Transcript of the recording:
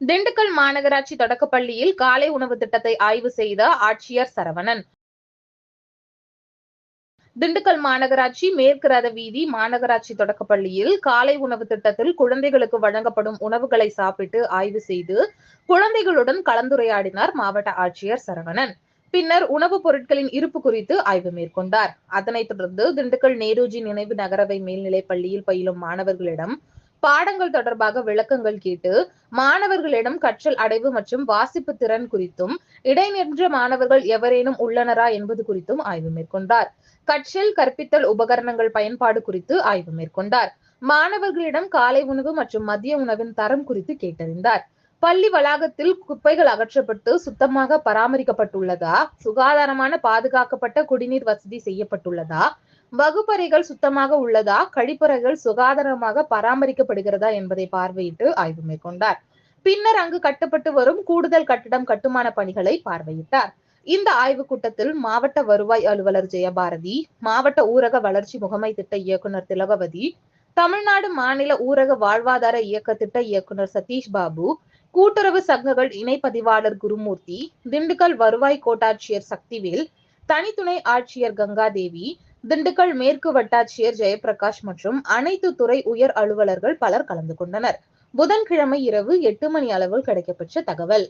திண்டுக்கல் மாநகராட்சி தொடக்கப்பள்ளியில் காலை உணவு திட்டத்தை ஆய்வு செய்த ஆட்சியர் சரவணன். திண்டுக்கல் மாநகராட்சி மேற்கு ரத வீதி மாநகராட்சி தொடக்கப்பள்ளியில் காலை உணவு திட்டத்தில் குழந்தைகளுக்கு வழங்கப்படும் உணவுகளை சாப்பிட்டு ஆய்வு செய்து குழந்தைகளுடன் கலந்துரையாடினார் மாவட்ட ஆட்சியர் சரவணன். பின்னர் உணவுப் பொருட்களின் இருப்பு குறித்து ஆய்வு மேற்கொண்டார். அதனைத் தொடர்ந்து திண்டுக்கல் நேருஜி நினைவு நகரவை மேல்நிலைப் பள்ளியில் பயிலும் மாணவர்களிடம் பாடங்கள் தொடர்பாக விளக்கங்கள் கேட்டு மாணவர்களிடம் கற்றல் அடைவு மற்றும் வாசிப்பு திறன் குறித்தும் இடைநின்ற மாணவர்கள் எவரேனும் உள்ளனரா என்பது குறித்தும் ஆய்வு மேற்கொண்டார். கற்றல் கற்பித்தல் உபகரணங்கள் பயன்பாடு குறித்து ஆய்வு மேற்கொண்டார். மாணவர்களிடம் காலை உணவு மற்றும் மதிய உணவின் தரம் குறித்து கேட்டறிந்தார். பள்ளி வளாகத்தில் குப்பைகள் அகற்றப்பட்டு சுத்தமாக பராமரிக்கப்பட்டுள்ளதா? சுகாதாரமான பாதுகாக்கப்பட்ட குடிநீர் வசதி செய்யப்பட்டுள்ளதா? வகுப்பறைகள் சுத்தமாக உள்ளதா? கழிப்பறைகள் சுகாதாரமாக பராமரிக்கப்படுகிறதா என்பதை பார்வையிட்டு ஆய்வு மேற்கொண்டார். பின்னர் அங்கு கட்டப்பட்டு வரும் கூடுதல் கட்டிடம் கட்டுமான பணிகளை பார்வையிட்டார். இந்த ஆய்வுக் கூட்டத்தில் மாவட்ட வருவாய் அலுவலர் ஜெயபாரதி மாவட்ட ஊரக வளர்ச்சி முகமை திட்ட இயக்குனர் திலகவதி தமிழ்நாடு மாநில ஊரக வாழ்வாதார இயக்க திட்ட இயக்குனர் சதீஷ் பாபு கூட்டுறவு சங்கங்கள் இணைப்பதிவாளர் குருமூர்த்தி திண்டுக்கல் வருவாய் கோட்டாட்சியர் சக்திவேல் தனித்துணை ஆட்சியர் கங்காதேவி திண்டுக்கல் மேற்கு வட்டாட்சியர் ஜெயபிரகாஷ் மற்றும் அனைத்து துறை உயர் அலுவலர்கள் பலர் கலந்து கொண்டனர். புதன்கிழமை இரவு எட்டு மணி அளவில் கிடைக்கப்பெற்ற தகவல்.